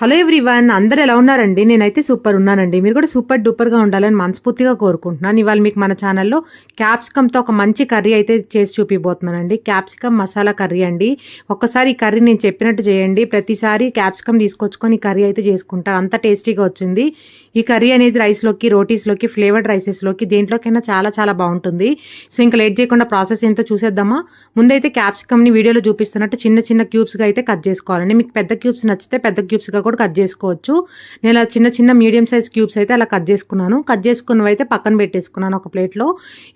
Hello everyone అందరు ఎలా ఉన్నారండి? నేనైతే సూపర్ ఉన్నానండి. మీరు కూడా సూపర్ డూపర్గా ఉండాలని మనస్ఫూర్తిగా కోరుకుంటున్నాను. ఇవాళ మీకు మన ఛానల్లో క్యాప్సికమ్తో ఒక మంచి కర్రీ అయితే చేసి చూపిపోతున్నానండి క్యాప్సికమ్ మసాలా కర్రీ అండి. ఒక్కసారి ఈ కర్రీ నేను చెప్పినట్టు చేయండి. ప్రతిసారి క్యాప్సికమ్ తీసుకొచ్చుకొని కర్రీ అయితే చేసుకుంటాను అంత టేస్టీగా వచ్చింది. ఈ కర్రీ అనేది రైస్లోకి రోటీస్లోకి ఫ్లేవర్డ్ రైసెస్లోకి దేంట్లోకైనా చాలా చాలా బాగుంటుంది. సో ఇంకా లేట్ చేయకుండా ప్రాసెస్ ఎంతో చూసేద్దామా? ముందైతే క్యాప్సికమ్ని వీడియోలో చూపిస్తున్నట్టు చిన్న చిన్న క్యూబ్స్గా అయితే కట్ చేసుకోవాలండి. మీకు పెద్ద క్యూబ్స్ నచ్చితే పెద్ద క్యూబ్స్గా కూడా కట్ చేసుకోవచ్చు. నేను అలా చిన్న చిన్న మీడియం సైజ్ క్యూబ్స్ అయితే అలా కట్ చేసుకున్నాను. కట్ చేసుకున్నవి అయితే పక్కన పెట్టేసుకున్నాను ఒక ప్లేట్లో.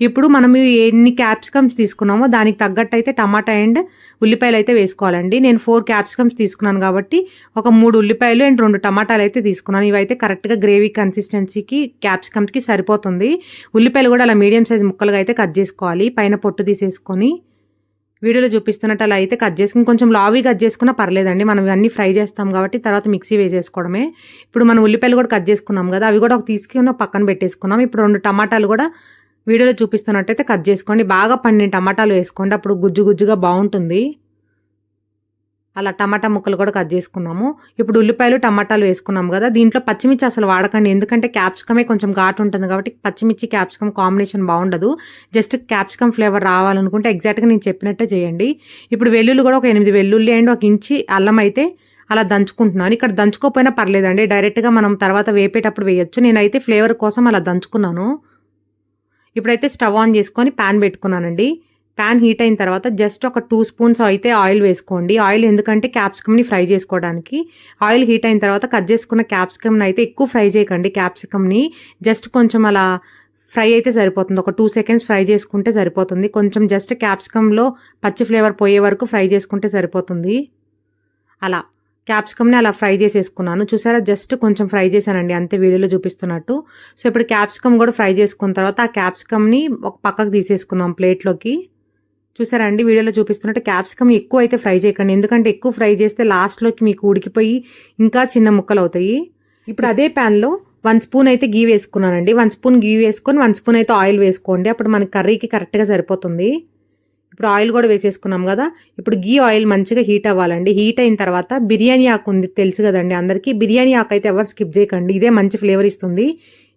ఇప్పుడు మనం ఎన్ని క్యాప్సికమ్స్ తీసుకున్నామో దానికి తగ్గట్టు అయితే టమాటా అండ్ ఉల్లిపాయలు అయితే వేసుకోవాలండి. నేను ఫోర్ క్యాప్సికమ్స్ తీసుకున్నాను కాబట్టి ఒక మూడు ఉల్లిపాయలు అండ్ రెండు టమాటాలు అయితే తీసుకున్నాను. ఇవైతే కరెక్ట్గా గ్రేవీ కన్సిస్టెన్సీకి క్యాప్సికమ్స్కి సరిపోతుంది. ఉల్లిపాయలు కూడా అలా మీడియం సైజ్ ముక్కలుగా అయితే కట్ చేసుకోవాలి. పైన పొట్టు తీసేసుకొని వీడియోలో చూపిస్తున్నట్టు అలా అయితే కట్ చేసుకుని కొంచెం లావి కట్ చేసుకున్నా పర్లేదండి. మనం ఇవన్నీ ఫ్రై చేస్తాం కాబట్టి తర్వాత మిక్సీ వేసేసుకోవడమే. ఇప్పుడు మనం ఉల్లిపాయలు కూడా కట్ చేసుకున్నాం కదా అవి కూడా ఒక తీసుకుని పక్కన పెట్టేసుకున్నాం. ఇప్పుడు రెండు టమాటాలు కూడా వీడియోలో చూపిస్తున్నట్టయితే కట్ చేసుకోండి. బాగా పండిన టమాటాలు వేసుకోండి. అప్పుడు గుజ్జు గుజ్జుగా బాగుంటుంది. అలా టమాటా ముక్కలు కూడా కట్ చేసుకున్నాము. ఇప్పుడు ఉల్లిపాయలు టమాటాలు వేసుకున్నాము కదా. దీంట్లో పచ్చిమిర్చి అసలు వాడకండి. ఎందుకంటే క్యాప్సికమే కొంచెం ఘాటు ఉంటుంది కాబట్టి పచ్చిమిర్చి క్యాప్సికమ్ కాంబినేషన్ బాగుండదు. జస్ట్ క్యాప్సికమ్ ఫ్లేవర్ రావాలనుకుంటే ఎగ్జాక్ట్గా నేను చెప్పినట్టే చేయండి. ఇప్పుడు వెల్లుల్లి కూడా ఒక ఎనిమిది వెల్లుల్లి అండ్ ఒక ఇంచి అల్లం అయితే అలా దంచుకుంటున్నాను. ఇక్కడ దంచుకోకపోయినా పర్లేదండి. డైరెక్ట్గా మనం తర్వాత వేపేటప్పుడు వేయొచ్చు. నేనైతే ఫ్లేవర్ కోసం అలా దంచుకున్నాను. ఇప్పుడైతే స్టవ్ ఆన్ చేసుకొని ప్యాన్ పెట్టుకున్నానండి. ప్యాన్ హీట్ అయిన తర్వాత జస్ట్ ఒక టూ స్పూన్స్ అయితే ఆయిల్ వేసుకోండి. ఆయిల్ ఎందుకంటే క్యాప్సికమ్ని ఫ్రై చేసుకోవడానికి. ఆయిల్ హీట్ అయిన తర్వాత కట్ చేసుకున్న క్యాప్సికమ్ని అయితే ఎక్కువ ఫ్రై చేయకండి. క్యాప్సికమ్ని జస్ట్ కొంచెం అలా ఫ్రై అయితే సరిపోతుంది. ఒక టూ సెకండ్స్ ఫ్రై చేసుకుంటే సరిపోతుంది. కొంచెం జస్ట్ క్యాప్సికంలో పచ్చి ఫ్లేవర్ పోయే వరకు ఫ్రై చేసుకుంటే సరిపోతుంది. అలా క్యాప్సికమ్ని అలా ఫ్రై చేసేసుకున్నాను. చూసారా? జస్ట్ కొంచెం ఫ్రై చేశానండి. అంతే వీడియోలో చూపిస్తున్నట్టు. సో ఇప్పుడు క్యాప్సికమ్ కూడా ఫ్రై చేసుకున్న తర్వాత ఆ క్యాప్సికమ్ని ఒక పక్కకు తీసేసుకుందాం ప్లేట్లోకి. చూసారా అండి? వీడియోలో చూపిస్తున్నట్టు క్యాప్సికమ్ ఎక్కువ అయితే ఫ్రై చేయకండి. ఎందుకంటే ఎక్కువ ఫ్రై చేస్తే లాస్ట్లోకి మీకు ఉడికిపోయి ఇంకా చిన్న ముక్కలు అవుతాయి ఇప్పుడు అదే ప్యాన్లో వన్ స్పూన్ అయితే గీ వేసుకున్నానండి. వన్ స్పూన్ గీ వేసుకొని వన్ స్పూన్ అయితే ఆయిల్ వేసుకోండి. అప్పుడు మనకి కర్రీకి కరెక్ట్గా సరిపోతుంది. ఇప్పుడు ఆయిల్ కూడా వేసేసుకున్నాం కదా. ఇప్పుడు గీ ఆయిల్ మంచిగా హీట్ అవ్వాలండి. హీట్ అయిన తర్వాత బిర్యానీ ఆకు ఉంది తెలుసు కదండి అందరికీ. బిర్యానీ ఆకు అయితే ఎవరు స్కిప్ చేయకండి. ఇదే మంచి ఫ్లేవర్ ఇస్తుంది.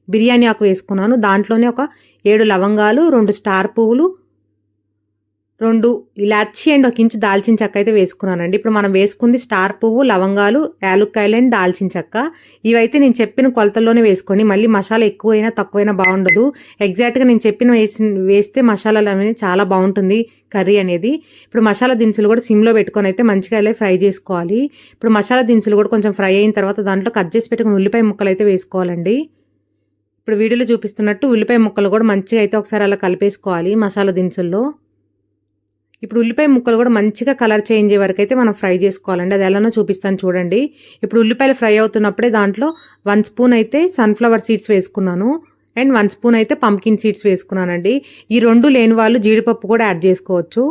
బిర్యానీ ఆకు వేసుకున్నాను. దాంట్లోనే ఒక ఏడు లవంగాలు రెండు స్టార్ పువ్వులు రెండు ఇలాచి అండ్ ఒక ఇంచు దాల్చిన చెక్క అయితే వేసుకున్నానండి. ఇప్పుడు మనం వేసుకుంది స్టార్ పువ్వు లవంగాలు యాలుక్కాయలు అండ్ దాల్చిన చెక్క. ఇవైతే నేను చెప్పిన కొలతల్లోనే వేసుకోండి. మళ్ళీ మసాలా ఎక్కువైనా తక్కువైనా బాగుండదు. ఎగ్జాక్ట్గా నేను చెప్పిన వేసి వేస్తే మసాలాలు అనేది చాలా బాగుంటుంది కర్రీ అనేది. ఇప్పుడు మసాలా దినుసులు కూడా సిమ్లో పెట్టుకొని అయితే మంచిగా ఇలా ఫ్రై చేసుకోవాలి. ఇప్పుడు మసాలా దినుసులు కూడా కొంచెం ఫ్రై అయిన తర్వాత దాంట్లో కట్ చేసి పెట్టుకుని ఉల్లిపాయ ముక్కలు అయితే వేసుకోవాలండి. ఇప్పుడు వీడియోలో చూపిస్తున్నట్టు ఉల్లిపాయ ముక్కలు కూడా మంచిగా అయితే ఒకసారి అలా కలిపేసుకోవాలి మసాలా దినుసుల్లో. ఇప్పుడు ఉల్లిపాయ ముక్కలు కూడా మంచిగా కలర్ చేంజ్ అయ్యే వరకు అయితే మనం ఫ్రై చేసుకోవాలండి. అది ఎలానో చూపిస్తాను చూడండి. ఇప్పుడు ఉల్లిపాయలు ఫ్రై అవుతున్నప్పుడే దాంట్లో వన్ స్పూన్ అయితే సన్ఫ్లవర్ సీడ్స్ వేసుకున్నాను. అండ్ వన్ స్పూన్ అయితే పంకిన్ సీడ్స్ వేసుకున్నానండి. ఈ రెండు లేని వాళ్ళు జీడిపప్పు కూడా యాడ్ చేసుకోవచ్చు.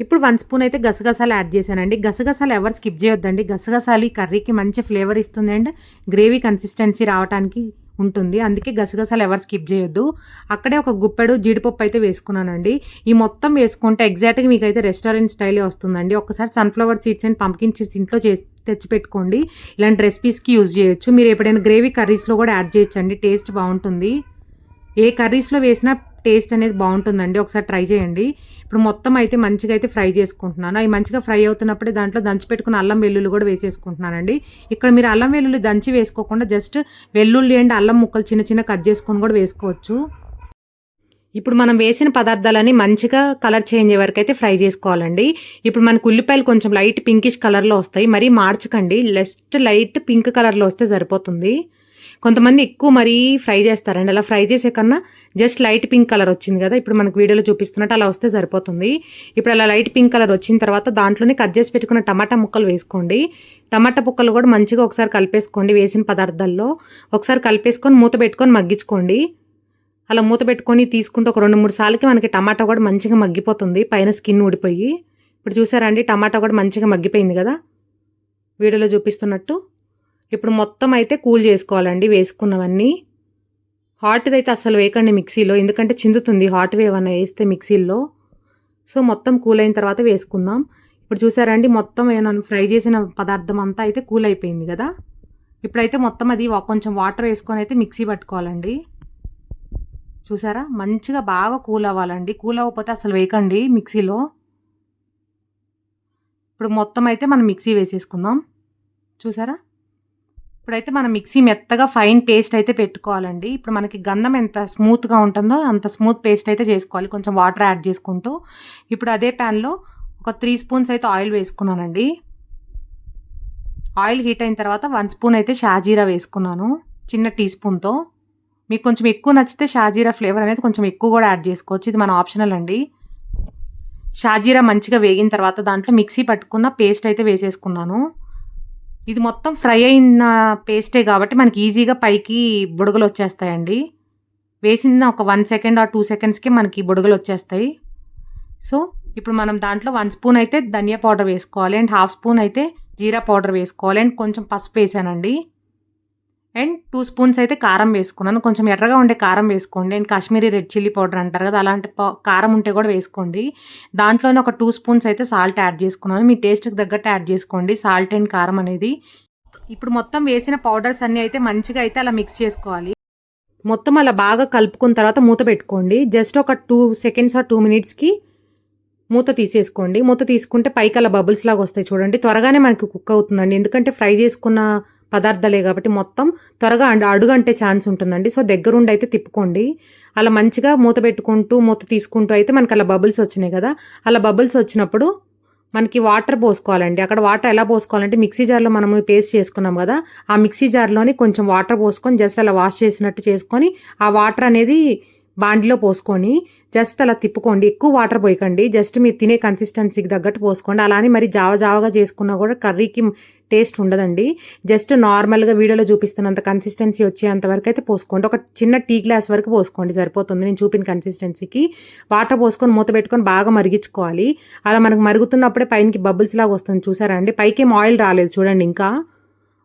ఇప్పుడు వన్ స్పూన్ అయితే గసగసాలు యాడ్ చేశానండి. గసగసాలు ఎవరు స్కిప్ చేయొద్దండి. గసగసాలు ఈ కర్రీకి మంచి ఫ్లేవర్ ఇస్తుంది అండ్ గ్రేవీ కన్సిస్టెన్సీ రావడానికి ఉంటుంది. అందుకే గసగసాలు ఎవరు స్కిప్ చేయొద్దు. అక్కడే ఒక గుప్పెడు జీడిపప్పు అయితే వేసుకున్నానండి. ఈ మొత్తం వేసుకుంటే ఎగ్జాక్ట్గా మీకు అయితే రెస్టారెంట్ స్టైలే వస్తుందండి. ఒకసారి sunflower seeds and pumpkin seeds ఇంట్లో చేసి తెచ్చిపెట్టుకోండి. ఇలాంటి రెసిపీస్కి యూజ్ చేయొచ్చు. మీరు ఎప్పుడైనా గ్రేవీ కర్రీస్లో కూడా యాడ్ చేయొచ్చండి. టేస్ట్ బాగుంటుంది. ఏ కర్రీస్లో వేసినా టేస్ట్ అనేది బాగుంటుందండి. ఒకసారి ట్రై చేయండి. ఇప్పుడు మొత్తం అయితే మంచిగా అయితే ఫ్రై చేసుకుంటున్నాను. అవి మంచిగా ఫ్రై అవుతున్నప్పుడే దాంట్లో దంచి పెట్టుకున్న అల్లం వెల్లుల్లి కూడా వేసేసుకుంటున్నానండి. ఇక్కడ మీరు అల్లం వెల్లుల్లి దంచి వేసుకోకుండా జస్ట్ వెల్లుల్లి అండ్ అల్లం ముక్కలు చిన్న చిన్న కట్ చేసుకొని కూడా వేసుకోవచ్చు. ఇప్పుడు మనం వేసిన పదార్థాలని మంచిగా కలర్ చేంజ్ అయ్యే వరకు అయితే ఫ్రై చేసుకోవాలండి. ఇప్పుడు మనకు ఉల్లిపాయలు కొంచెం లైట్ పింకిష్ కలర్లో వస్తాయి. మరీ మార్చకండి. లెస్ట్ లైట్ పింక్ కలర్లో వస్తే సరిపోతుంది. కొంతమంది ఎక్కువ మరీ ఫ్రై చేస్తారండి. అలా ఫ్రై చేసే కన్నా జస్ట్ లైట్ పింక్ కలర్ వచ్చింది కదా. ఇప్పుడు మనకు వీడియోలో చూపిస్తున్నట్టు అలా వస్తే సరిపోతుంది. ఇప్పుడు అలా లైట్ పింక్ కలర్ వచ్చిన తర్వాత దాంట్లోనే కట్ చేసి పెట్టుకున్న టమాటా ముక్కలు వేసుకోండి. టమాటా ముక్కలు కూడా మంచిగా ఒకసారి కలిపేసుకోండి వేసిన పదార్థాల్లో. ఒకసారి కలిపేసుకొని మూత పెట్టుకొని మగ్గించుకోండి. అలా మూత పెట్టుకొని తీసుకుంటే ఒక రెండు మూడు సార్లకి మనకి టమాటా కూడా మంచిగా మగ్గిపోతుంది. పైన స్కిన్ ఊడిపోయి. ఇప్పుడు చూసారా అండి? టమాటా కూడా మంచిగా మగ్గిపోయింది కదా. వీడియోలో చూపిస్తున్నట్టు. ఇప్పుడు మొత్తం అయితే కూల్ చేసుకోవాలండి వేసుకున్నవన్నీ. హాట్ది అయితే అసలు వేయకండి మిక్సీలో ఎందుకంటే చిందుతుంది హాట్ ఏమన్నా వేస్తే మిక్సీలో సో మొత్తం కూల్ అయిన తర్వాత వేసుకుందాం. ఇప్పుడు చూసారండి మొత్తం ఏమన్నా ఫ్రై చేసిన పదార్థం అంతా అయితే కూల్ అయిపోయింది కదా. ఇప్పుడైతే మొత్తం అది కొంచెం వాటర్ వేసుకొని అయితే మిక్సీ పట్టుకోవాలండి. చూసారా? మంచిగా బాగా కూల్ అవ్వాలండి. కూల్ అవ్వకపోతే అసలు వేయకండి మిక్సీలో. ఇప్పుడు మొత్తం అయితే మనం మిక్సీ వేసేసుకుందాం. చూసారా? ఇప్పుడైతే మనం మిక్సీ మెత్తగా ఫైన్ పేస్ట్ అయితే పెట్టుకోవాలండి. ఇప్పుడు మనకి గంధం ఎంత స్మూత్గా ఉంటుందో అంత స్మూత్ పేస్ట్ అయితే చేసుకోవాలి. కొంచెం వాటర్ యాడ్ చేసుకుంటూ. ఇప్పుడు అదే ప్యాన్లో ఒక త్రీ స్పూన్స్ అయితే ఆయిల్ వేసుకున్నానండి. ఆయిల్ హీట్ అయిన తర్వాత వన్ స్పూన్ అయితే షాజీరా వేసుకున్నాను. చిన్న టీ స్పూన్తో మీకు కొంచెం ఎక్కువ నచ్చితే షాజీరా ఫ్లేవర్ అనేది కొంచెం ఎక్కువ కూడా యాడ్ చేసుకోవచ్చు. ఇది మన ఆప్షనల్ అండి. షాజీరా మంచిగా వేగిన తర్వాత దాంట్లో మిక్సీ పట్టుకున్న పేస్ట్ అయితే వేసేసుకున్నాను. ఇది మొత్తం ఫ్రై అయిన పేస్టే కాబట్టి మనకి ఈజీగా పైకి బుడగలు వచ్చేస్తాయండి. వేసిన ఒక వన్ సెకండ్ ఆర్ టూ సెకండ్స్కి మనకి బుడగలు వచ్చేస్తాయి. సో ఇప్పుడు మనం దాంట్లో వన్ స్పూన్ అయితే ధనియా పౌడర్ వేసుకోవాలి అండ్ హాఫ్ స్పూన్ అయితే జీరా పౌడర్ వేసుకోవాలి అండ్ కొంచెం పసుపు వేసానండి. అండ్ టూ స్పూన్స్ అయితే కారం వేసుకున్నాను. కొంచెం ఎర్రగా ఉండే కారం వేసుకోండి. And Kashmiri red chilli powder అంటారు కదా అలాంటి కారం ఉంటే కూడా వేసుకోండి. దాంట్లోనే ఒక టూ స్పూన్స్ అయితే సాల్ట్ యాడ్ చేసుకున్నాను. మీ టేస్ట్కి తగ్గట్టు యాడ్ చేసుకోండి. సాల్ట్ అండ్ కారం అనేది. ఇప్పుడు మొత్తం వేసిన పౌడర్స్ అన్నీ అయితే మంచిగా అయితే అలా మిక్స్ చేసుకోవాలి. మొత్తం అలా బాగా కలుపుకున్న తర్వాత మూత పెట్టుకోండి. జస్ట్ ఒక టూ సెకండ్స్ ఆర్ టూ మినిట్స్కి మూత తీసేసుకోండి. మూత తీసుకుంటే పైకి అలా బబుల్స్ లాగా వస్తాయి చూడండి. త్వరగానే మనకి కుక్ అవుతుందండి. ఎందుకంటే ఫ్రై చేసుకున్న పదార్థాలే కాబట్టి మొత్తం త్వరగా అడుగంటే ఛాన్స్ ఉంటుందండి. సో దగ్గరుండి అయితే తిప్పుకోండి. అలా మంచిగా మూత పెట్టుకుంటూ మూత తీసుకుంటూ అయితే మనకి అలా బబుల్స్ వచ్చినాయి కదా. అలా బబుల్స్ వచ్చినప్పుడు మనకి వాటర్ పోసుకోవాలండి. అక్కడ వాటర్ ఎలా పోసుకోవాలంటే మిక్సీ జార్లో మనము పేస్ట్ చేసుకున్నాం కదా ఆ మిక్సీ జార్లోని కొంచెం వాటర్ పోసుకొని జస్ట్ అలా వాష్ చేసినట్టు చేసుకొని ఆ వాటర్ అనేది బాండిలో పోసుకొని జస్ట్ అలా తిప్పుకోండి. ఎక్కువ వాటర్ పోయకండి. జస్ట్ మీరు తినే కన్సిస్టెన్సీకి తగ్గట్టు పోసుకోండి. అలానే మరి జావ జావగా చేసుకున్నా కూడా కర్రీకి టేస్ట్ ఉండదండి. జస్ట్ నార్మల్గా వీడియోలో చూపిస్తున్నంత కన్సిస్టెన్సీ వచ్చేంత వరకు అయితే పోసుకోండి. ఒక చిన్న టీ గ్లాస్ వరకు పోసుకోండి సరిపోతుంది. నేను చూపిన కన్సిస్టెన్సీకి వాటర్ పోసుకొని మూత పెట్టుకొని బాగా మరిగించుకోవాలి. అలా మనకు మరుగుతున్నప్పుడే పైనకి బబుల్స్ లాగా వస్తుంది. చూసారా అండి? పైకి ఏం ఆయిల్ రాలేదు. చూడండి ఇంకా.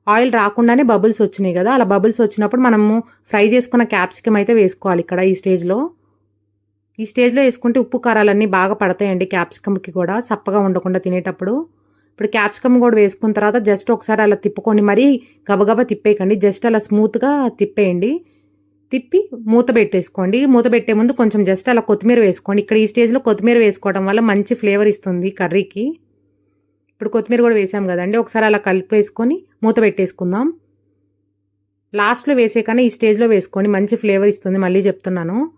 ఆయిల్ రాకుండానే బబుల్స్ వచ్చినాయి కదా. అలా బబుల్స్ వచ్చినప్పుడు మనము ఫ్రై చేసుకున్న క్యాప్సికమ్ అయితే వేసుకోవాలి ఇక్కడ ఈ స్టేజ్లో. ఈ స్టేజ్లో వేసుకుంటే ఉప్పు కారాలన్నీ బాగా పడతాయండి క్యాప్సికమ్కి కూడా. చప్పగా ఉండకుండా తినేటప్పుడు. ఇప్పుడు క్యాప్సికమ్ కూడా వేసుకున్న తర్వాత జస్ట్ ఒకసారి అలా తిప్పుకోండి. మరీ గబగబా తిప్పేయకండి. జస్ట్ అలా స్మూత్గా తిప్పేయండి. తిప్పి మూత పెట్టేసుకోండి. మూత పెట్టే ముందు కొంచెం జస్ట్ అలా కొత్తిమీర వేసుకోండి. ఇక్కడ ఈ స్టేజ్లో కొత్తిమీర వేసుకోవడం వల్ల మంచి ఫ్లేవర్ ఇస్తుంది కర్రీకి. ఇప్పుడు కొత్తిమీర కూడా వేసాం కదండి. ఒకసారి అలా కలిపేసుకొని మూత పెట్టేసుకుందాం. లాస్ట్లో వేసే కన్నా ఈ స్టేజ్లో వేసుకోండి. మంచి ఫ్లేవర్ ఇస్తుంది. మళ్ళీ చెప్తున్నాను.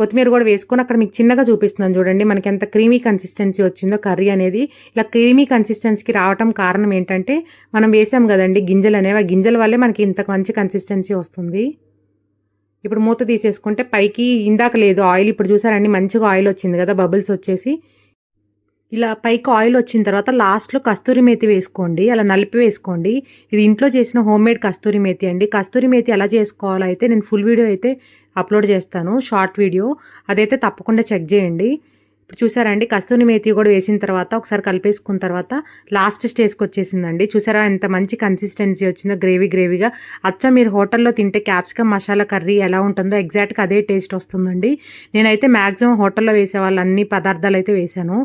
కొత్తిమీర కూడా వేసుకొని అక్కడ మీకు చిన్నగా చూపిస్తున్నాను చూడండి. మనకి ఎంత క్రీమీ కన్సిస్టెన్సీ వచ్చిందో కర్రీ అనేది. ఇలా క్రీమీ కన్సిస్టెన్సీకి రావటం కారణం ఏంటంటే మనం వేసాం కదండి గింజలు అనేవి. ఆ గింజల వల్లే మనకి ఇంత మంచి కన్సిస్టెన్సీ వస్తుంది. ఇప్పుడు మూత తీసేసుకుంటే పైకి ఇందాక లేదు ఆయిల్. ఇప్పుడు చూసారండి మంచిగా ఆయిల్ వచ్చింది కదా బబుల్స్ వచ్చేసి. ఇలా పైకి ఆయిల్ వచ్చిన తర్వాత లాస్ట్లో కస్తూరి మేతి వేసుకోండి. అలా నలిపి వేసుకోండి. ఇది ఇంట్లో చేసిన హోమ్ మేడ్ కస్తూరి మేతి అండి. కస్తూరి మేతి ఎలా చేసుకోవాలో అయితే నేను ఫుల్ వీడియో అయితే అప్లోడ్ చేస్తాను. షార్ట్ వీడియో అదైతే తప్పకుండా చెక్ చేయండి. ఇప్పుడు చూసారండి కస్తూరి మేతి కూడా వేసిన తర్వాత ఒకసారి కలిపేసుకున్న తర్వాత లాస్ట్ స్టేజ్కి వచ్చేసిందండి. చూసారా ఎంత మంచి కన్సిస్టెన్సీ వచ్చిందో గ్రేవీ గ్రేవీగా అచ్చ మీరు హోటల్లో తింటే క్యాప్సికమ్ మసాలా కర్రీ ఎలా ఉంటుందో ఎగ్జాక్ట్గా అదే టేస్ట్ వస్తుందండి. నేనైతే మ్యాక్సిమం హోటల్లో వేసే వాళ్ళు అన్ని పదార్థాలు అయితే వేశాను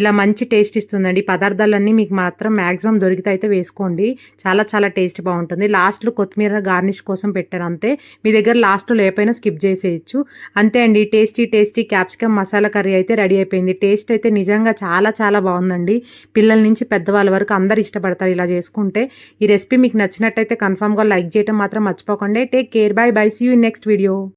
ఇలా మంచి టేస్ట్ ఇస్తుందండి. పదార్థాలన్నీ మీకు మాత్రం మ్యాక్సిమం దొరికితే అయితే వేసుకోండి. చాలా చాలా టేస్ట్ బాగుంటుంది. లాస్ట్లో కొత్తిమీర గార్నిష్ కోసం పెట్టాను అంతే. మీ దగ్గర లాస్ట్లో లేకపోయినా స్కిప్ చేసేయచ్చు. అంతే అండి. Tasty tasty capsicum masala curry అయితే రెడీ అయిపోయింది. టేస్ట్ అయితే నిజంగా చాలా చాలా బాగుందండి. పిల్లల నుంచి పెద్దవాళ్ళ వరకు అందరు ఇష్టపడతారు ఇలా చేసుకుంటే. ఈ రెసిపీ మీకు నచ్చినట్టయితే కన్ఫామ్గా లైక్ చేయడం మాత్రం మర్చిపోకండి. Take care. Bye bye. See you next video